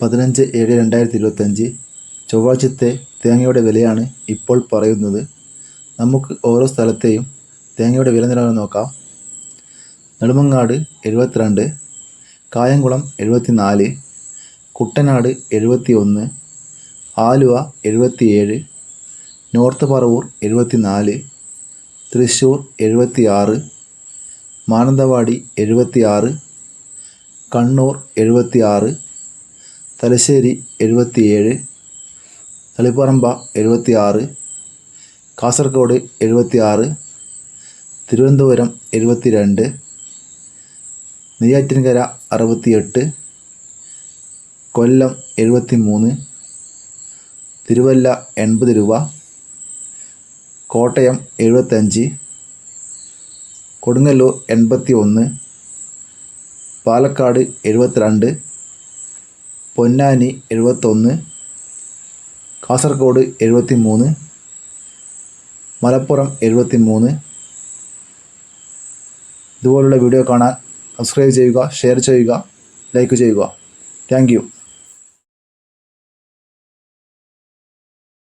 പതിനഞ്ച് ഏഴ് രണ്ടായിരത്തി ഇരുപത്തഞ്ച് ചൊവ്വാഴ്ചത്തെ തേങ്ങയുടെ വിലയാണ് ഇപ്പോൾ പറയുന്നത്. നമുക്ക് ഓരോ സ്ഥലത്തെയും തേങ്ങയുടെ വില നിലവാരം നോക്കാം. നെടുമങ്ങാട് എഴുപത്തിരണ്ട് കായംകുളം എഴുപത്തി നാല് കുട്ടനാട് എഴുപത്തി ഒന്ന് ആലുവ എഴുപത്തിയേഴ് നോർത്ത് പറവൂർ എഴുപത്തി നാല് തൃശ്ശൂർ എഴുപത്തി ആറ് മാനന്തവാടി എഴുപത്തി ആറ് കണ്ണൂർ എഴുപത്തി ആറ് തലശ്ശേരി എഴുപത്തിയേഴ് തളിപ്പറമ്പ എഴുപത്തി ആറ് കാസർഗോഡ് എഴുപത്തി ആറ് തിരുവനന്തപുരം എഴുപത്തി രണ്ട് നെയ്യാറ്റിൻകര അറുപത്തിയെട്ട് കൊല്ലം എഴുപത്തി മൂന്ന് തിരുവല്ല എൺപത് രൂപ കോട്ടയം എഴുപത്തഞ്ച് കൊടുങ്ങല്ലൂർ എൺപത്തി ഒന്ന് പാലക്കാട് എഴുപത്തിരണ്ട് പൊന്നാനി എഴുപത്തൊന്ന് കാസർഗോഡ് എഴുപത്തി മൂന്ന് മലപ്പുറം എഴുപത്തി മൂന്ന് ഇതുപോലുള്ള വീഡിയോ കാണാൻ സബ്സ്ക്രൈബ് ചെയ്യുക ഷെയർ ചെയ്യുക ലൈക്ക് ചെയ്യുക. താങ്ക്